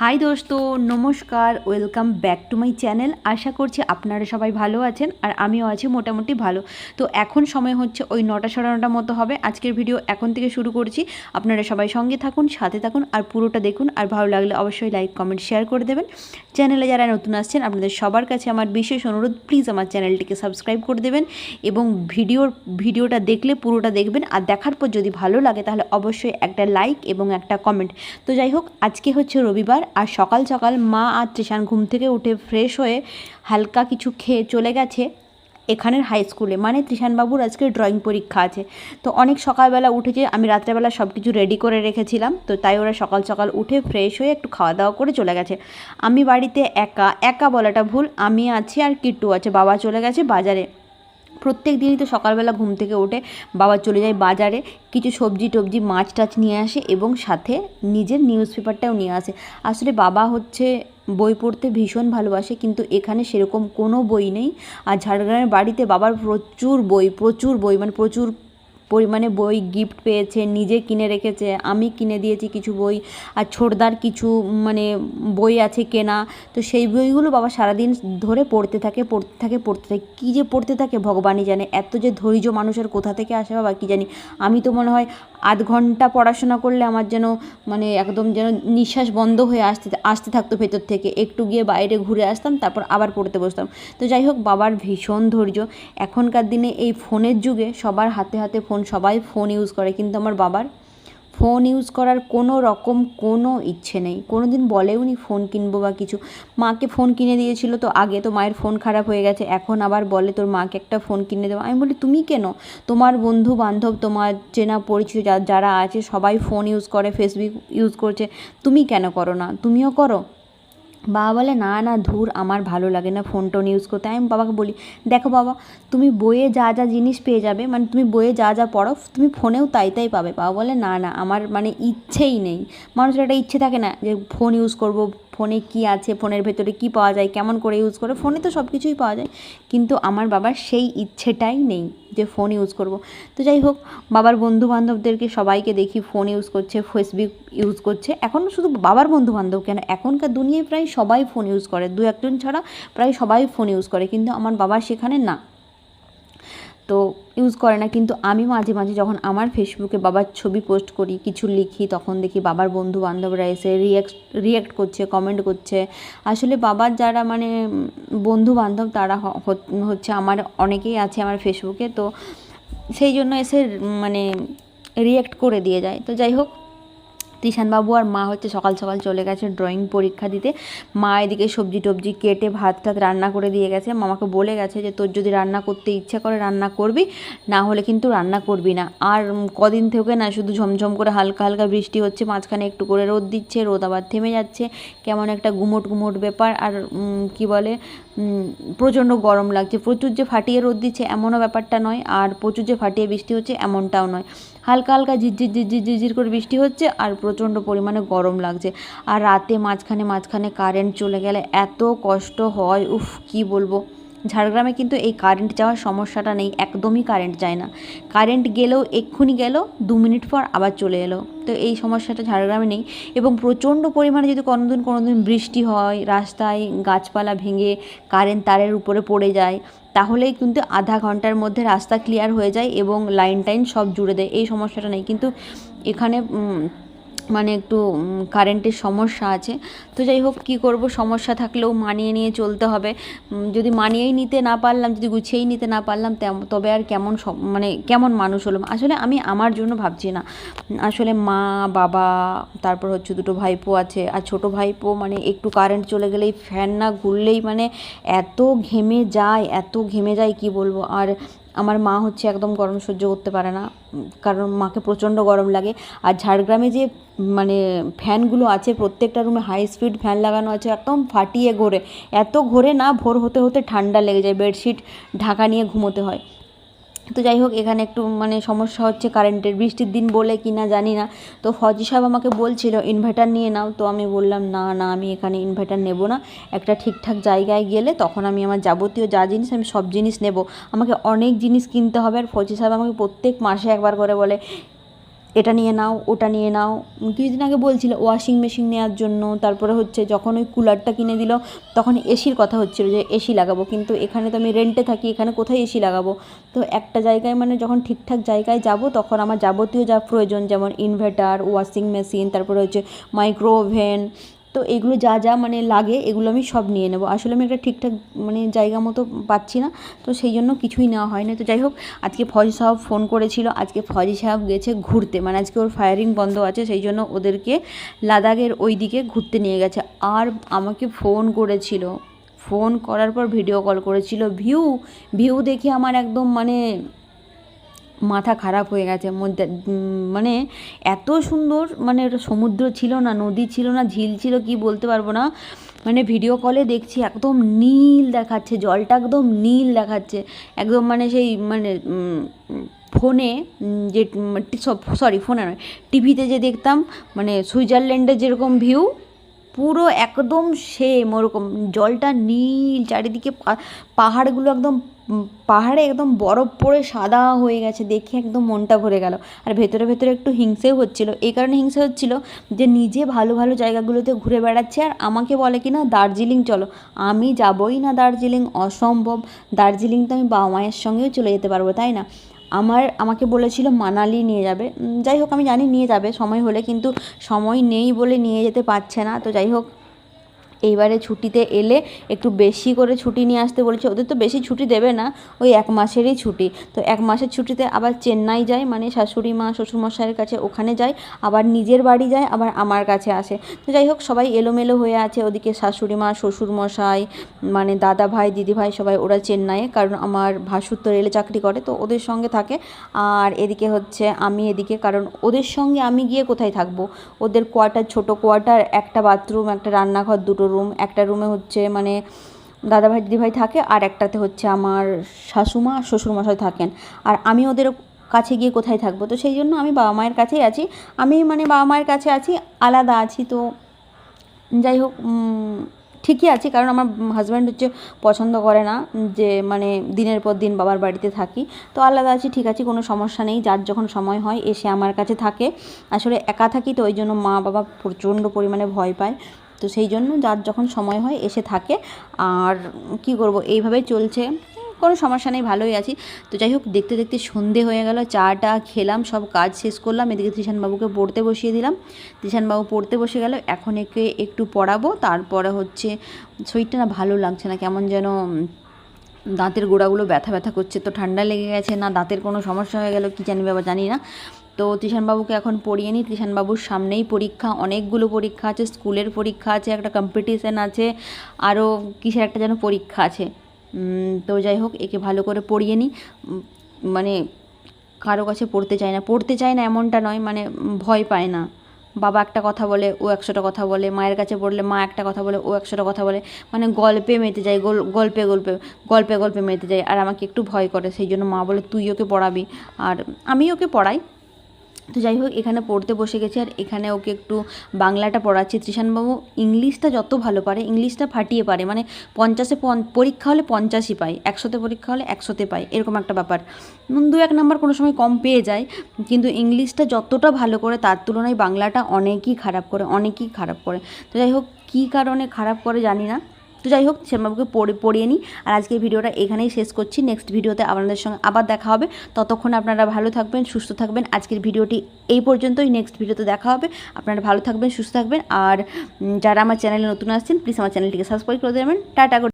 High দোস্ত, নমস্কার welcome back to my channel আশা করছি আপনারা সবাই ভালো আছেন আর আমিও আছি মোটামুটি ভালো। তো এখন সময় হচ্ছে ওই নটা সাড়ে নটা মতো হবে। আজকের ভিডিও এখন থেকে শুরু করছি। আপনারা সবাই সঙ্গে থাকুন, সাথে থাকুন আর পুরোটা দেখুন। আর ভালো লাগলে অবশ্যই লাইক কমেন্ট শেয়ার করে দেবেন। চ্যানেলে যারা নতুন আসছেন, আপনাদের সবার কাছে আমার বিশেষ অনুরোধ প্লিজ আমার চ্যানেলটিকে সাবস্ক্রাইব করে দেবেন এবং ভিডিওর ভিডিওটা দেখলে পুরোটা দেখবেন। আর দেখার পর যদি ভালো লাগে, তাহলে অবশ্যই একটা লাইক এবং একটা কমেন্ট তো যাই হোক, আজকে হচ্ছে রবিবার। আর সকাল সকাল মা আর তৃষান ঘুম থেকে উঠে ফ্রেশ হয়ে হালকা কিছু খেয়ে চলে গেছে এখানের হাই স্কুলে মানে তৃষানবাবুর আজকে ড্রয়িং পরীক্ষা আছে। তো অনেক সকালবেলা উঠেছে, আমি রাত্রেবেলা সব কিছু রেডি করে রেখেছিলাম। তো তাই ওরা সকাল সকাল উঠে ফ্রেশ হয়ে একটু খাওয়া দাওয়া করে চলে গেছে। আমি বাড়িতে একা একা বলাটা ভুল, আমি আছি আর কিট্টু আছে, বাবা চলে গেছে বাজারে। প্রত্যেক দিনই তো সকালবেলা ঘুম থেকে উঠে বাবা চলে যায় বাজারে, কিছু সবজি টবজি, মাছ টাছ নিয়ে আসে এবং সাথে নিজের নিউজ পেপারটাও নিয়ে আসে। আসলে বাবা হচ্ছে বই পড়তে ভীষণ ভালোবাসে, কিন্তু এখানে সেরকম কোনো বই নেই। আর ঝাড়গ্রামের বাড়িতে বাবার প্রচুর বই প্রচুর বই মানে প্রচুর পরিমাণে বই গিফট পেয়েছে, নিজে কিনে রেখেছে, আমি কিনে দিয়েছি কিছু বই, আর ছোটদার কিছু মানে বই আছে কেনা, তো সেই বইগুলো বাবা সারাদিন ধরে পড়তে থাকে পড়তে থাকে পড়তে থাকে। কী যে পড়তে থাকে ভগবানই জানে। এত যে ধৈর্য মানুষের কোথা থেকে আসে বাবা, কী জানি। আমি তো মনে হয় আধ ঘণ্টা পড়াশোনা করলে আমার যেন মানে একদম যেন নিঃশ্বাস বন্ধ হয়ে আসতে আসতে থাকতো ভেতর থেকে। একটু গিয়ে বাইরে ঘুরে আসতাম, তারপর আবার পড়তে বসতাম। তো যাই হোক, বাবার ভীষণ ধৈর্য। এখনকার দিনে এই ফোনের যুগে সবার হাতে হাতে ফোন সবাই ফোন ইউজ করে, কিন্তু আমার বাবার ফোন ইউজ করার কোনো রকম কোনো ইচ্ছে নেই। কোনো দিন বলেও নি ফোন কিনবো বা কিছু। মাকে ফোন কিনে দিয়েছিল তো আগে তো মায়ের ফোন খারাপ হয়ে গেছে, এখন আবার বলে তোর মাকে একটা ফোন কিনে দেবো। আমি বলি, তুমি কেন? তোমার বন্ধু বান্ধব, তোমার চেনা পরিচিত যারা আছে সবাই ফোন ইউজ করে ফেসবুক ইউজ করছে। তুমি কেন করো না? তুমিও করো। বাবা বলে, না না, ধুর, আমার ভালো লাগে না ফোন টোন ইউজ করতে। আমি বাবাকে বলি, দেখো বাবা, তুমি বইয়ে যা যা জিনিস পেয়ে যাবে মানে তুমি বইয়ে যা যা পড়ো, তুমি ফোনেও তাই তাই পাবে। বাবা বলে, না না, আমার মানে ইচ্ছেই নেই। মানুষের একটা ইচ্ছে থাকে না যে ফোন ইউজ করব, ফোনে কি আছে, ফোনের ভেতরে কি পাওয়া যায়, কেমন করে ইউজ করে ফোনে তো সব কিছুই পাওয়া যায়। কিন্তু আমার বাবার সেই ইচ্ছেটাই নেই যে ফোন ইউজ করব। তো যাই হোক, বাবার বন্ধু বান্ধবদেরকে সবাইকে দেখি ফোন ইউজ করছে ফেসবুক ইউজ করছে। এখন শুধু বাবার বন্ধু বান্ধব কেন, এখনকার দুনিয়ায় প্রায় সবাই ফোন ইউজ করে। দু একজন ছাড়া প্রায় সবাই ফোন ইউজ করে, কিন্তু আমার বাবা সেখানে না। তো ইউজ করে না, কিন্তু আমি মাঝে মাঝে যখন আমার ফেসবুকে বাবার ছবি পোস্ট করি, কিছু লিখি, তখন দেখি বাবার বন্ধু বান্ধবরা এসে রিয়াক্ট রিয়াক্ট করছে কমেন্ট করছে। আসলে বাবার যারা মানে বন্ধু বান্ধব তারা হচ্ছে আমার, অনেকেই আছে আমার ফেসবুকে, তো সেই জন্য এসে মানে রিয়াক্ট করে দিয়ে যায়। তো যাই হোক বাবু আর মা হচ্ছে সকাল সকাল চলে গেছে ড্রয়িং পরীক্ষা দিতে। মা এদিকে সবজি টবজি কেটে ভাত টাত রান্না করে দিয়ে গেছে। মামাকে বলে গেছে যে, তোর যদি রান্না করতে ইচ্ছা করে রান্না করবি, না হলে কিন্তু রান্না করবি না। আর কদিন থেকে না শুধু ঝমঝম করে হালকা হালকা বৃষ্টি হচ্ছে, মাঝখানে একটু করে রোদ দিচ্ছে, রোদ আবার থেমে যাচ্ছে। কেমন একটা গুমোট গুমোট ব্যাপার। আর কি বলে প্রচণ্ড গরম লাগছে। প্রচুর যে ফাটিয়ে রোদ দিচ্ছে এমনও ব্যাপারটা নয়, আর প্রচুর যে ফাটিয়ে বৃষ্টি হচ্ছে এমনটাও নয়। হালকা হালকা ঝিরঝির ঝিরঝির ঝিরঝির করে বৃষ্টি হচ্ছে আর প্রচণ্ড পরিমাণে গরম লাগছে। আর রাতে মাঝখানে মাঝখানে কারেন্ট চলে গেলে এত কষ্ট হয়, উফ, কি বলব? ঝাড়গ্রামে কিন্তু এই কারেন্ট যাওয়ার সমস্যাটা নেই, একদমই কারেন্ট যায় না। কারেন্ট গেলেও, এক্ষুনি গেল, দু মিনিট পর আবার চলে এলো। তো এই সমস্যাটা ঝাড়গ্রামে নেই এবং প্রচণ্ড পরিমাণে যদি কোনোদিন কোনোদিন বৃষ্টি হয়, রাস্তায় গাছপালা ভেঙে কারেন্ট তারের উপরে পড়ে যায়, তাহলেই কিন্তু আধা ঘণ্টার মধ্যে রাস্তা ক্লিয়ার হয়ে যায় এবং লাইন টাইন সব জুড়ে দেয়। এই সমস্যাটা নেই। কিন্তু এখানে মানে একটু কারেন্টের সমস্যা আছে। তো যাই হোক, কী করব? সমস্যা থাকলেও মানিয়ে নিয়ে চলতে হবে। যদি মানিয়েই নিতে না পারলাম, যদি গুছিয়েই নিতে না পারলাম তবে আর কেমন মানে কেমন মানুষ হলাম? আসলে আমি আমার জন্য ভাবছি না। আসলে মা, বাবা, তারপর হচ্ছে দুটো ভাইপো আছে। আর ছোট ভাইপো মানে একটু কারেন্ট চলে গেলেই ফ্যান না ঘুরলেই মানে এত ঘেমে যায়, এত ঘেমে যায়, কি বলব? আর আমার মা হচ্ছে একদম গরম সহ্য করতে পারে না কারণ মাকে প্রচণ্ড গরম লাগে। আর ঝাড়গ্রামে যে মানে ফ্যানগুলো আছে, প্রত্যেকটা রুমে হাই স্পিড ফ্যান লাগানো আছে, একদম ফাটিয়ে ঘোরে। এত ঘোরে না, ভোর হতে হতে ঠান্ডা লেগে যায়, বেডশিট, ঢাকা নিয়ে ঘুমোতে হয়। তো যাই হোক, এখানে একটু মানে সমস্যা হচ্ছে কারেন্টের বৃষ্টির দিন বলে কি না জানি না। তো ফজি সাহেব আমাকে বলছিল ইনভার্টার নিয়ে নাও। তো আমি বললাম, না না, আমি এখানে ইনভার্টার নেব না। একটা ঠিকঠাক জায়গায় গেলে তখন আমি আমার যাবতীয় যা জিনিস, আমি সব জিনিস নেব। আমাকে অনেক জিনিস কিনতে হবে। আর ফজি সাহেব আমাকে প্রত্যেক মাসে একবার করে বলে এটা নিয়ে নাও, ওটা নিয়ে নাও। কিছুদিন আগে বলছিল ওয়াশিং মেশিন নেওয়ার জন্য, তারপরে হচ্ছে যখন ওই কুলারটা কিনে দিল, তখন এসির কথা হচ্ছিল যে এসি লাগাবো, কিন্তু এখানে তো আমি রেন্টে থাকি, এখানে কোথায় এসি লাগাবো? তো একটা জায়গায় মানে যখন ঠিকঠাক জায়গায় যাব, তখন আমার যাবতীয় যা প্রয়োজন, যেমন ইনভার্টার ওয়াশিং মেশিন তারপরে হচ্ছে মাইক্রো ওভেন তো এগুলো যা যা মানে লাগে, এগুলো আমি সব নিয়ে নেব। আসলে আমি একটা ঠিকঠাক মানে জায়গা মতো পাচ্ছি না, তো সেই জন্য কিছুই নেওয়া হয়নি। তো যাই হোক, আজকে ফজি সাহেব ফোন করেছিল, আজকে ফজি সাহেব গেছে ঘুরতে। মানে আজকে ওর ফায়ারিং বন্ধ আছে, সেই জন্য ওদেরকে লাদাখের ওই দিকে ঘুরতে নিয়ে গেছে। আর আমাকে ফোন করেছিল, ফোন করার পর ভিডিও কল করেছিল, ভিউ ভিউ দেখে আমার একদম মানে মাথা খারাপ হয়ে গেছে মানে এত সুন্দর মানে সমুদ্র ছিল না, নদী ছিল না, ঝিল ছিল, কি বলতে পারব না। মানে ভিডিও কলে দেখছি একদম নীল দেখাচ্ছে, জলটা একদম নীল দেখাচ্ছে। একদম মানে সেই মানে ফোনে যে সরি ফোনে নয়, টিভিতে যে দেখতাম মানে সুইজারল্যান্ডের যেরকম ভিউ পুরো একদম সেম ওরকম, জলটা নীল, চারিদিকে পাহাড়গুলো একদম পাহাড়ে একদম বরফ পড়ে সাদা হয়ে গেছে, দেখে একদম মনটা ভরে গেল। আর ভেতরে ভেতরে একটু হিংসেও হচ্ছিল। এই কারণে হিংসে হচ্ছিল যে নিজে ভালো ভালো জায়গাগুলোতে ঘুরে বেড়াচ্ছে আর আমাকে বলে কি না দার্জিলিং চলো। আমি যাবই না দার্জিলিং, অসম্ভব। দার্জিলিং তো আমি বাবা মায়ের সঙ্গেও চলে যেতে পারব, তাই না? আমার, আমাকে বলেছিল মানালি নিয়ে যাবে। যাই হোক, আমি জানি নিয়ে যাবে, সময় হলে, কিন্তু সময় নেই বলে নিয়ে যেতে পারছে না। তো যাই হোক এইবারে ছুটিতে এলে একটু বেশি করে ছুটি নিয়ে আসতে বলেছে। ওদের তো বেশি ছুটি দেবে না, ওই এক মাসেরই ছুটি। তো এক মাসের ছুটিতে আবার চেন্নাই যায় মানে শাশুড়ি মা, শ্বশুরমশাইয়ের কাছে ওখানে যায়, আবার নিজের বাড়ি যায়, আবার আমার কাছে আসে। তো যাই হোক, সবাই এলোমেলো হয়ে আছে। ওদিকে শাশুড়ি মা, শ্বশুরমশাই মানে দাদা ভাই, দিদি ভাই, সবাই ওরা চেন্নাইয়ে, কারণ আমার ভাসুর তো রেলে চাকরি করে, তো ওদের সঙ্গে থাকে। আর এদিকে হচ্ছে আমি এদিকে, কারণ ওদের সঙ্গে আমি গিয়ে কোথায় থাকব? ওদের কোয়ার্টার, ছোট কোয়ার্টার, একটা বাথরুম, একটা রান্নাঘর, দুটো রুম একটা রুমে হচ্ছে মানে দাদা দাদাভাই দিদিভাই থাকে আর একটাতে হচ্ছে আমার শাশুমা, শ্বশুরমশাই থাকেন। আর আমি ওদের কাছে গিয়ে কোথায় থাকব? তো সেই জন্য আমি বাবা মায়ের কাছেই আছি। আমি মানে বাবা মায়ের কাছে আছি, আলাদা আছি। তো যাই হোক ঠিকই আছি। কারণ আমার হাজব্যান্ড হচ্ছে পছন্দ করে না যে মানে দিনের পর দিন বাবার বাড়িতে থাকি। তো আলাদা আছি, ঠিক আছে, কোনো সমস্যা নেই। যার যখন সময় হয়, এসে আমার কাছে থাকে। আসলে একা থাকি তো ওই জন্য মা বাবা প্রচণ্ড পরিমাণে ভয় পায়। তো সেই জন্য যার যখন সময় হয় এসে থাকে। আর কি করব, এইভাবেই চলছে। কোনো সমস্যা নেই, ভালোই আছি। তো যাই হোক, দেখতে দেখতে সন্ধে হয়ে গেল, চাটা খেলাম, সব কাজ শেষ করলাম, এদিকে ত্রিশানবাবুকে পড়তে বসিয়ে দিলাম। ত্রিশানবাবু পড়তে বসে গেল, এখন একে একটু পড়াবো, তারপরে হচ্ছে শরীরটা না ভালো লাগছে না, কেমন যেন দাঁতের গোড়াগুলো ব্যথা ব্যথা করছে, তো ঠান্ডা লেগে গেছে, না দাঁতের কোনো সমস্যা হয়ে গেল, কী জানি বাবা, জানি না। তো ত্রিশানবাবুকে এখন পড়িয়ে নিই। ত্রিশানবাবুর সামনেই পরীক্ষা, অনেকগুলো পরীক্ষা আছে, স্কুলের পরীক্ষা আছে, একটা কম্পিটিশান আছে, আরও কিসের একটা যেন পরীক্ষা আছে। তো যাই হোক, একে ভালো করে পড়িয়ে নিই। মানে কারও কাছে পড়তে চায় না। পড়তে চায় না এমনটা নয় মানে ভয় পায় না। বাবা একটা কথা বলে, ও একশোটা কথা বলে, মায়ের কাছে পড়লে মা একটা কথা বলে, ও একশোটা কথা বলে। মানে গল্পে মেতে যায় গল্পে গল্পে গল্পে গল্পে মেতে যায়। আর আমাকে একটু ভয় করে, সেই জন্য মা বলে, তুই ওকে পড়াবি। আর আমি ওকে পড়াই। তো যাই হোক, এখানে পড়তে বসে গেছে আর এখানে ওকে একটু বাংলাটা পড়াচ্ছি। ত্রিশানবাবু ইংলিশটা যত ভালো পারে, ইংলিশটা ফাটিয়ে পারে মানে পঞ্চাশে পরীক্ষা হলে পঞ্চাশই পায়, একশোতে পরীক্ষা হলে একশোতে পায়, এরকম একটা ব্যাপার। দু এক নাম্বার কোনো সময় কম পেয়ে যায়, কিন্তু ইংলিশটা যতটা ভালো করে, তার তুলনায় বাংলাটা অনেকই খারাপ করে, অনেকই খারাপ করে। তো যাই হোক, কী কারণে খারাপ করে জানি না। তো যাই হোক, শ্যামবাবুকে পড়ে, পড়িয়ে নিই। আর আজকের ভিডিওটা এখানেই শেষ করছি। নেক্সট ভিডিওতে আপনাদের সঙ্গে আবার দেখা হবে। ততক্ষণ আপনারা ভালো থাকবেন, সুস্থ থাকবেন। আজকের ভিডিওটি এই পর্যন্তই। নেক্সট ভিডিওতে দেখা হবে। আপনারা ভালো থাকবেন, সুস্থ থাকবেন। আর যারা আমার চ্যানেলে নতুন আসছেন প্লিজ আমার চ্যানেলটিকে সাবস্ক্রাইব করে দেবেন। টাটা